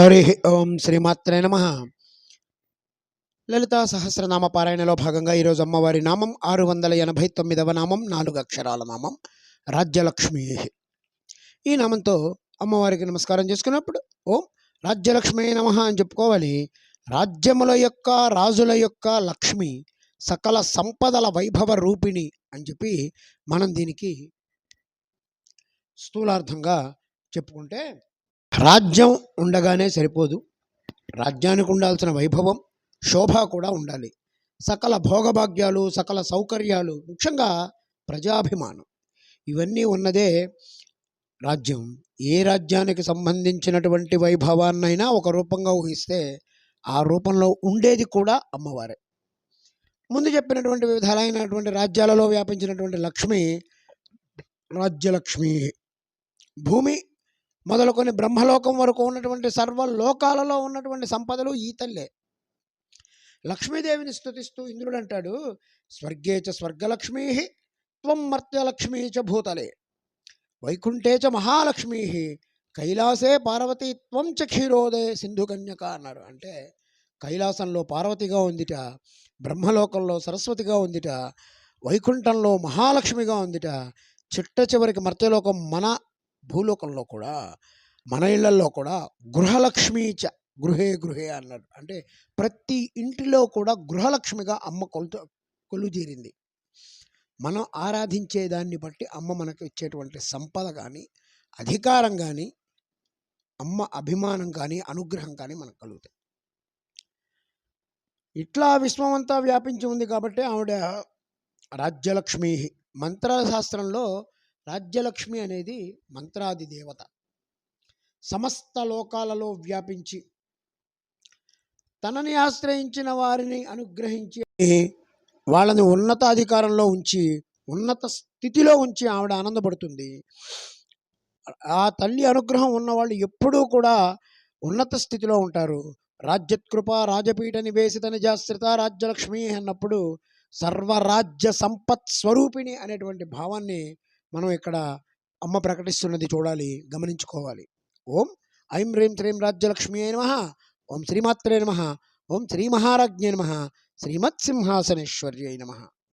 హరి ఓం శ్రీమాత్రే నమ. లలితా సహస్రనామ పారాయణలో భాగంగా ఈరోజు అమ్మవారి నామం ఆరు వందల ఎనభై తొమ్మిదవ నామం నాలుగు అక్షరాల నామం రాజ్యలక్ష్మి. ఈ నామంతో అమ్మవారికి నమస్కారం చేసుకున్నప్పుడు ఓం రాజ్యలక్ష్మి నమ అని చెప్పుకోవాలి. రాజ్యముల యొక్క రాజుల యొక్క లక్ష్మి సకల సంపదల వైభవ రూపిణి అని చెప్పి మనం దీనికి స్థూలార్థంగా చెప్పుకుంటే రాజ్యం ఉండగానే సరిపోదు. రాజ్యానికి ఉండాల్సిన వైభవం శోభ కూడా ఉండాలి. సకల భోగభాగ్యాలు సకల సౌకర్యాలు ముఖ్యంగా ప్రజాభిమానం. ఇవన్నీ ఉన్నదే రాజ్యం. ఏ రాజ్యానికి సంబంధించినటువంటి వైభవాన్నైనా ఒక రూపంగా ఊహిస్తే ఆ రూపంలో ఉండేది కూడా అమ్మవారే. ముందు చెప్పినటువంటి వివిధాలైనటువంటి రాజ్యాలలో వ్యాపించినటువంటి లక్ష్మి రాజ్యలక్ష్మి. భూమి మొదలుకొని బ్రహ్మలోకం వరకు ఉన్నటువంటి సర్వ లోకాలలో ఉన్నటువంటి సంపదలు ఈ తల్లే. లక్ష్మీదేవిని స్తుతిస్తూ ఇంద్రుడు అంటాడు స్వర్గే చ స్వర్గలక్ష్మీ త్వం మర్త్యలక్ష్మీ చ భూతలే. వైకుంఠే చ మహాలక్ష్మీ కైలాసే పార్వతీ త్వం చ క్షీరోదే సింధుకన్యక అన్నారు అంటే కైలాసంలో పార్వతిగా ఉందిట బ్రహ్మలోకంలో సరస్వతిగా ఉందిట వైకుంఠంలో మహాలక్ష్మిగా ఉందిట చిట్ట చివరికి మర్త్యలోకం మన భూలోకంలో కూడా మన ఇళ్ళలో కూడా గృహలక్ష్మి చ గృహే గృహే అన్నారు. అంటే ప్రతి ఇంటిలో కూడా గృహలక్ష్మిగా అమ్మ కొలుత కొలుచేరింది మనం ఆరాధించే దాన్ని బట్టి అమ్మ మనకు ఇచ్చేటువంటి సంపద కానీ అధికారం కానీ అమ్మ అభిమానం కానీ అనుగ్రహం కానీ మనకు కలుగుతాయి. ఇట్లా విశ్వమంతా వ్యాపించి ఉంది కాబట్టి ఆవిడ రాజ్యలక్ష్మి మంత్రశాస్త్రంలో రాజ్యలక్ష్మి అనేది మంత్రాది దేవత. సమస్త లోకాలలో వ్యాపించి తనని ఆశ్రయించిన వారిని అనుగ్రహించి వాళ్ళని ఉన్నత అధికారంలో ఉంచి ఉన్నత స్థితిలో ఉంచి ఆవిడ ఆనందపడుతుంది. ఆ తల్లి అనుగ్రహం ఉన్నవాళ్ళు ఎప్పుడూ కూడా ఉన్నత స్థితిలో ఉంటారు. రాజ్యకృప రాజపీఠ నివేశిత నిజాశ్రిత రాజ్యలక్ష్మి అన్నప్పుడు సర్వరాజ్య సంపత్ స్వరూపిణి అనేటువంటి భావాన్ని మనం ఇక్కడ అమ్మ ప్రకటిస్తున్నది చూడాలి గమనించుకోవాలి. ఓం ఐం రీం త్రీం రాజ్యలక్ష్మి నమ ఓం శ్రీమాత్రే నమ ఓం శ్రీ మహారాజ్ఞే నమ శ్రీమత్సింహాసనేశ్వర్యై నమ.